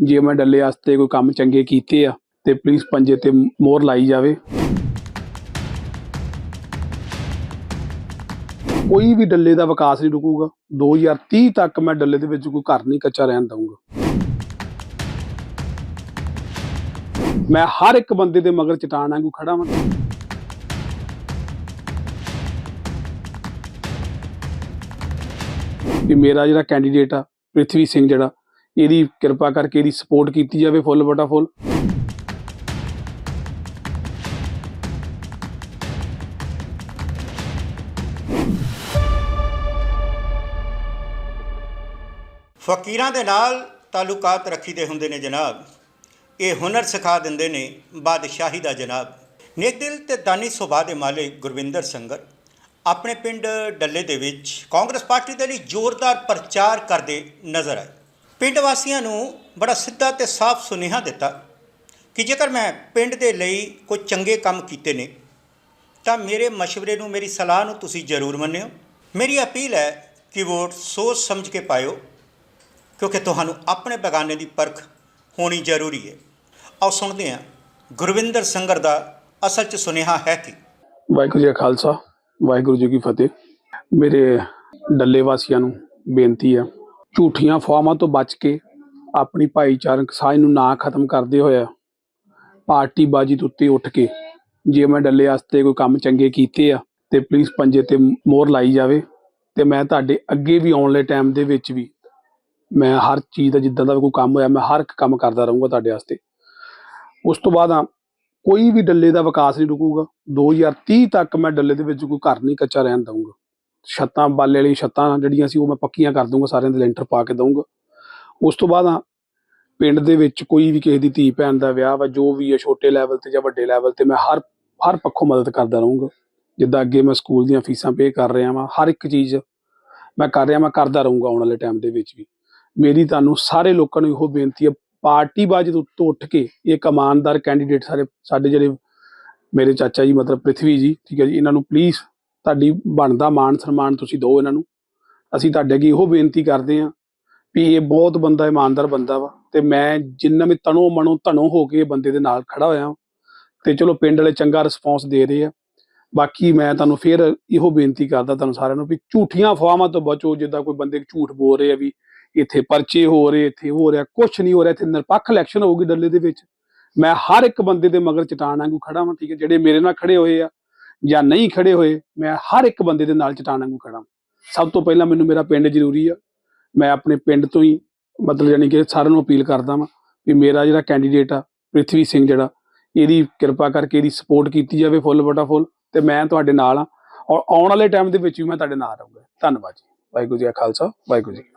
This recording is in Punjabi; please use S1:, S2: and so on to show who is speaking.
S1: ਜੇ ਮੈਂ ਡੱਲੇ ਵਾਸਤੇ ਕੋਈ ਕੰਮ ਚੰਗੇ ਕੀਤੇ ਆ, ਤੇ ਪਲੀਜ਼ ਪੰਜੇ ਤੇ ਮੋਹਰ ਲਾਈ ਜਾਵੇ। ਕੋਈ ਵੀ ਡੱਲੇ ਦਾ ਵਿਕਾਸ ਨਹੀਂ ਰੁਕੂਗਾ। 2030 ਤੱਕ ਮੈਂ ਡੱਲੇ ਦੇ ਵਿੱਚ ਕੋਈ ਘਰ ਨਹੀਂ ਕੱਚਾ ਰਹਿਣ ਦਊਂਗਾ। ਮੈਂ ਹਰ ਇੱਕ ਬੰਦੇ ਦੇ ਮਗਰ ਚਟਾਨ ਵਾਂਗੂ ਖੜਾ ਹਾਂ ਕਿ ਮੇਰਾ ਜਿਹੜਾ ਕੈਂਡੀਡੇਟ ਆ, ਪ੍ਰਿਥਵੀ ਸਿੰਘ ਜਿਹੜਾ ਇਹਦੀ ਕਿਰਪਾ ਕਰਕੇ ਇਹਦੀ ਸਪੋਰਟ ਕੀਤੀ ਜਾਵੇ ਫੁੱਲ ਬਟਾ ਫੁੱਲ
S2: ਫਕੀਰਾਂ ਦੇ ਨਾਲ ਤਾਲੁਕਾਤ ਰੱਖੀਦੇ ਹੁੰਦੇ ਨੇ ਜਨਾਬ। ਇਹ ਹੁਨਰ ਸਿਖਾ ਦਿੰਦੇ ਨੇ ਬਾਦਸ਼ਾਹੀ ਦਾ ਜਨਾਬ। ਨੇਕ ਦਿਲ ਤੇ ਦਾਨੀ ਸੁਭਾਅ ਦੇ ਮਾਲਿਕ ਗੁਰਵਿੰਦਰ ਸੰਗਰ ਆਪਣੇ ਪਿੰਡ ਡੱਲੇ ਦੇ ਵਿੱਚ ਕਾਂਗਰਸ ਪਾਰਟੀ ਦੇ ਲਈ ਜ਼ੋਰਦਾਰ ਪ੍ਰਚਾਰ ਕਰਦੇ ਨਜ਼ਰ ਆਏ। ਪਿੰਡ ਵਾਸੀਆਂ ਨੂੰ ਬੜਾ ਸਿੱਧਾ ਤੇ ਸਾਫ਼ ਸੁਨੇਹਾ ਦਿੱਤਾ ਕਿ ਜੇਕਰ ਮੈਂ ਪਿੰਡ ਦੇ ਲਈ ਕੋਈ ਚੰਗੇ ਕੰਮ ਕੀਤੇ ਨੇ, ਤਾਂ ਮੇਰੇ مشਵਰੇ ਨੂੰ, ਮੇਰੀ ਸਲਾਹ ਨੂੰ ਤੁਸੀਂ ਜ਼ਰੂਰ ਮੰਨਿਓ। ਮੇਰੀ ਅਪੀਲ ਹੈ ਕਿ ਵੋਟ ਸੋਚ ਸਮਝ ਕੇ ਪਾਇਓ, ਕਿਉਂਕਿ ਤੁਹਾਨੂੰ ਆਪਣੇ ਬਗਾਨੇ ਦੀ ਪਰਖ ਹੋਣੀ ਜ਼ਰੂਰੀ ਹੈ। ਆਓ ਸੁਣਦੇ ਹਾਂ ਗੁਰਵਿੰਦਰ ਸੰਗਰ ਦਾ ਅਸਲ 'ਚ ਸੁਨੇਹਾ ਹੈ ਕਿ?
S1: ਵਾਹਿਗੁਰੂ ਜੀ ਕਾ ਖਾਲਸਾ, ਵਾਹਿਗੁਰੂ ਜੀ ਕੀ ਫਤਿਹ। ਮੇਰੇ ਡੱਲੇ ਵਾਸੀਆਂ ਨੂੰ ਬੇਨਤੀ ਆ ਝੂਠੀਆਂ ਫਾਰਮਾਂ ਤੋਂ ਬਚ ਕੇ ਆਪਣੀ ਭਾਈਚਾਰਕ ਸਾਂਝ ਨੂੰ ਨਾ ਖਤਮ ਕਰਦੇ ਹੋਇਆ ਪਾਰਟੀ ਬਾਜੀ ਤੋਂ ਉੱਤੇ ਉੱਠ ਕੇ ਜੇ ਮੈਂ ਡੱਲੇ ਵਾਸਤੇ ਕੋਈ ਕੰਮ ਚੰਗੇ ਕੀਤੇ ਆ ਤੇ ਪਲੀਜ਼ ਪੰਜੇ ਤੇ ਮੋਹਰ ਲਾਈ ਜਾਵੇ ਤੇ ਮੈਂ ਤੁਹਾਡੇ ਅੱਗੇ ਵੀ ਆਉਣ ਵਾਲੇ ਟਾਈਮ ਦੇ ਵਿੱਚ ਵੀ ਮੈਂ ਹਰ ਚੀਜ਼ ਦਾ ਜਿੱਦਾਂ ਦਾ ਕੋਈ ਕੰਮ ਹੋਇਆ, ਮੈਂ ਹਰ ਇੱਕ ਕੰਮ ਕਰਦਾ ਰਹੂੰਗਾ ਤੁਹਾਡੇ ਵਾਸਤੇ। ਉਸ ਤੋਂ ਬਾਅਦ ਆ, ਕੋਈ ਵੀ ਡੱਲੇ ਦਾ ਵਿਕਾਸ ਨਹੀਂ ਰੁਕੂਗਾ। 2030 ਤੱਕ ਮੈਂ ਡੱਲੇ ਦੇ ਵਿੱਚ ਕੋਈ ਘਰ ਨਹੀਂ ਕੱਚਾ ਰਹਿਣ ਦਊਂਗਾ। ਛੱਤਾਂ, ਬਾਲੇ ਵਾਲੀ ਛੱਤਾਂ ਜਿਹੜੀਆਂ ਸੀ ਉਹ ਮੈਂ ਪੱਕੀਆਂ ਕਰ ਦੂੰਗਾ ਸਾਰਿਆਂ ਦੇ ਲੈਂਟਰ ਪਾ ਕੇ ਦਊਂਗਾ। ਉਸ ਤੋਂ ਬਾਅਦ ਆ ਪਿੰਡ ਦੇ ਵਿੱਚ ਕੋਈ ਵੀ ਕਿਸੇ ਦੀ ਧੀ ਭੈਣ ਦਾ ਵਿਆਹ ਵਾ, ਜੋ ਵੀ ਹੈ ਛੋਟੇ ਲੈਵਲ ਤੇ ਜਾਂ ਵੱਡੇ ਲੈਵਲ ਤੇ, ਮੈਂ ਹਰ ਹਰ ਪੱਖੋਂ ਮਦਦ ਕਰਦਾ ਰਹੂੰਗਾ। ਜਿੱਦਾਂ ਅੱਗੇ ਮੈਂ ਸਕੂਲ ਦੀਆਂ ਫੀਸਾਂ ਪੇ ਕਰ ਰਿਹਾ ਵਾਂ, ਹਰ ਇੱਕ ਚੀਜ਼ ਮੈਂ ਕਰ ਰਿਹਾ, ਮੈਂ ਕਰਦਾ ਰਹੂੰਗਾ ਆਉਣ ਵਾਲੇ ਟਾਈਮ ਦੇ ਵਿੱਚ ਵੀ। ਮੇਰੀ ਤੁਹਾਨੂੰ ਸਾਰੇ ਲੋਕਾਂ ਨੂੰ ਇਹੋ ਬੇਨਤੀ ਹੈ ਪਾਰਟੀ ਬਾਜੀ ਤੋਂ ਉੱਤੋਂ ਉੱਠ ਕੇ ਇੱਕ ਇਮਾਨਦਾਰ ਕੈਂਡੀਡੇਟ ਸਾਰੇ, ਸਾਡੇ ਜਿਹੜੇ ਮੇਰੇ ਚਾਚਾ ਜੀ, ਮਤਲਬ ਪ੍ਰਿਥਵੀ ਜੀ, ਠੀਕ ਹੈ ਜੀ, ਇਹਨਾਂ ਨੂੰ ਪਲੀਜ਼ ਤੁਹਾਡੀ ਬਣਦਾ ਮਾਣ ਸਨਮਾਨ ਤੁਸੀਂ ਦਿਓ ਇਹਨਾਂ ਨੂੰ। ਅਸੀਂ ਤੁਹਾਡੇ ਅੱਗੇ ਇਹੋ ਬੇਨਤੀ ਕਰਦੇ ਹਾਂ ਵੀ ਇਹ ਬਹੁਤ ਬੰਦਾ ਇਮਾਨਦਾਰ ਬੰਦਾ ਵਾ ਤੇ ਮੈਂ ਜਿੰਨਾ ਵੀ ਤਣੋ ਮਨੋ ਧਨੋ ਹੋ ਕੇ ਇਹ ਬੰਦੇ ਦੇ ਨਾਲ ਖੜਾ ਹੋਇਆ ਹਾਂ ਤੇ ਚਲੋ ਪਿੰਡ ਵਾਲੇ ਚੰਗਾ ਰਿਸਪੌਂਸ ਦੇ ਰਹੇ ਆ। ਬਾਕੀ ਮੈਂ ਤੁਹਾਨੂੰ ਫੇਰ ਇਹੋ ਬੇਨਤੀ ਕਰਦਾ ਤੁਹਾਨੂੰ ਸਾਰਿਆਂ ਨੂੰ ਵੀ ਝੂਠੀਆਂ ਅਫਵਾਹਾਂ ਤੋਂ ਬਚੋ, ਜਿੱਦਾਂ ਕੋਈ ਬੰਦੇ ਝੂਠ ਬੋਲ ਰਹੇ ਆ ਵੀ ਇੱਥੇ ਪਰਚੇ ਹੋ ਰਹੇ, ਇੱਥੇ ਹੋ ਰਿਹਾ ਕੁਝ ਨਹੀਂ ਹੋ ਰਿਹਾ, ਇੱਥੇ ਨਿਰਪੱਖ ਇਲੈਕਸ਼ਨ ਹੋਊਗੀ ਡੱਲੇ ਦੇ ਵਿੱਚ। ਮੈਂ ਹਰ ਇੱਕ ਬੰਦੇ ਦੇ ਮਗਰ ਚਟਾਨ ਵਾਂਗੂ ਖੜਾ ਹਾਂ ਠੀਕ ਹੈ, ਜਿਹੜੇ ਮੇਰੇ ਨਾਲ ਖੜੇ ਹੋਏ ਆ ਜਾਂ ਨਹੀਂ ਖੜੇ ਹੋਏ, ਮੈਂ ਹਰ ਇੱਕ ਬੰਦੇ ਦੇ ਨਾਲ ਚਟਾਨ ਵਾਂਗੂ ਖੜਾ ਸਭ ਤੋਂ ਪਹਿਲਾਂ ਮੈਨੂੰ ਮੇਰਾ ਪਿੰਡ ਜ਼ਰੂਰੀ ਆ। ਮੈਂ ਆਪਣੇ ਪਿੰਡ ਤੋਂ ਹੀ ਮਤਲਬ ਯਾਨੀ ਕਿ ਸਾਰਿਆਂ ਨੂੰ ਅਪੀਲ ਕਰਦਾ ਵਾਂ ਵੀ ਮੇਰਾ ਜਿਹੜਾ ਕੈਂਡੀਡੇਟ ਆ, ਪ੍ਰਿਥਵੀ ਸਿੰਘ ਜਿਹੜਾ, ਇਹਦੀ ਕਿਰਪਾ ਕਰਕੇ ਇਹਦੀ ਸਪੋਰਟ ਕੀਤੀ ਜਾਵੇ ਫੁੱਲ ਬਟਾ ਫੁੱਲ ਤੇ ਮੈਂ ਤੁਹਾਡੇ ਨਾਲ ਆ। ਔਰ ਆਉਣ ਵਾਲੇ ਟਾਈਮ ਦੇ ਵਿੱਚ ਵੀ ਮੈਂ ਤੁਹਾਡੇ ਨਾਲ ਰਹੂੰਗਾ। ਧੰਨਵਾਦ ਜੀ। ਵਾਹਿਗੁਰੂ ਜੀ ਕਾ ਖਾਲਸਾ, ਵਾਹਿਗੁਰੂ ਜੀ ਕੀ